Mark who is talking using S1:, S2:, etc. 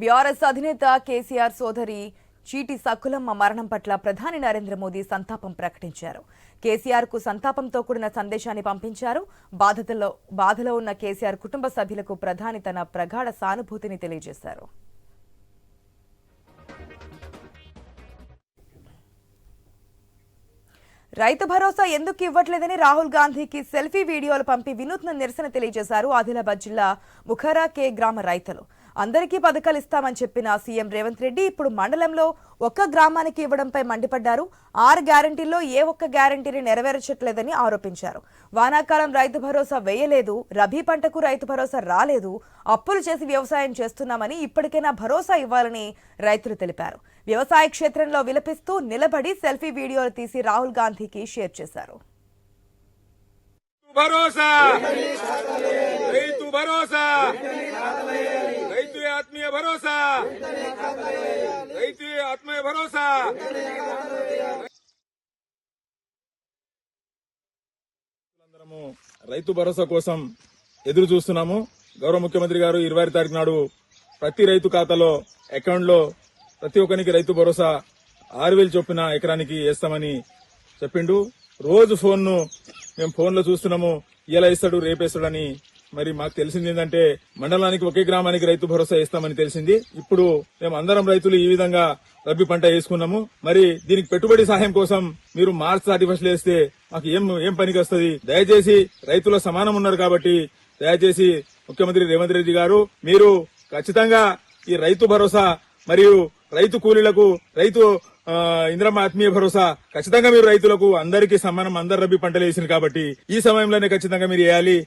S1: BRS అధినేత కేసీఆర్ సోదరి చీటి సకులమ్మ మరణం పట్ల ప్రధాని నరేంద్ర మోదీ సంతాపం ప్రకటించారు. కేసీఆర్కు సంతాపంతో కూడిన సందేశాన్ని పంపించారు. బాధలో బాధలో ఉన్న కేసీఆర్ కుటుంబ సభ్యులకు ప్రధాని తన ప్రగాఢ సానుభూతిని తెలియజేశారు. రైతు భరోసా ఎందుకు ఇవ్వట్లేదని రాహుల్ గాంధీకి సెల్ఫీ వీడియోలు పంపి వినూత్న నిరసన తెలియజేశారు ఆదిలాబాద్ జిల్లా ముఖరా కే గ్రామ రైతులు. అందరికీ పథకాలు ఇస్తామని చెప్పిన సీఎం రేవంత్ రెడ్డి ఇప్పుడు మండలంలో ఒక్క గ్రామానికి ఇవ్వడంపై మండిపడ్డారు. ఆరు గ్యారంటీల్లో ఏ ఒక్క గ్యారంటీని నెరవేర్చట్లేదని ఆరోపించారు. వానాకాలం రైతు భరోసా వేయలేదు రబీ పంటకు రైతు భరోసా రాలేదు అప్పులు చేసి వ్యవసాయం చేస్తున్నామని ఇప్పటికైనా భరోసా ఇవ్వాలని రైతులు తెలిపారు. వ్యవసాయ క్షేత్రంలో విలపిస్తూ నిలబడి సెల్ఫీ వీడియోలు తీసి రాహుల్ గాంధీకి షేర్ చేశారు.
S2: భరోసా! రైతు భరోసా! ఆత్మీయ భరోసా. రైతు ఆత్మీయ భరోసా. రైతు భరోసా కోసం ఎదురు చూస్తున్నాము. గౌరవ ముఖ్యమంత్రి గారు ఇరవై తారీఖు నాడు ప్రతి రైతు ఖాతాలో అకౌంట్లో ప్రతి ఒక్కరికి రైతు భరోసా ఆరు వేలు చొప్పున ఎకరానికి వేస్తామని చెప్పిండు. రోజు ఫోన్ను మేము ఫోన్లో చూస్తున్నాము. ఇలా ఇస్తాడు రేపేస్తాడని మరి మాకు తెలిసింది ఏంటంటే మండలానికి ఒకే గ్రామానికి రైతు భరోసా ఇస్తామని తెలిసింది. ఇప్పుడు మేము అందరం రైతులు ఈ విధంగా రబీ పంట వేసుకున్నాము. మరి దీనికి పెట్టుబడి సహాయం కోసం మీరు మార్చ్ థర్టీ ఫస్ట్ వేస్తే మాకు ఏం ఏం పనికి వస్తుంది? దయచేసి రైతుల సమానం ఉన్నారు కాబట్టి దయచేసి ముఖ్యమంత్రి రేవంత్ రెడ్డి గారు మీరు ఖచ్చితంగా ఈ రైతు భరోసా మరియు రైతు కూలీలకు రైతు ఇంద్రమ్మ ఆత్మీయ భరోసా ఖచ్చితంగా మీరు రైతులకు అందరికీ సమానం అందరు రబీ పంటలు వేసింది కాబట్టి ఈ సమయంలోనే ఖచ్చితంగా మీరు వేయాలి.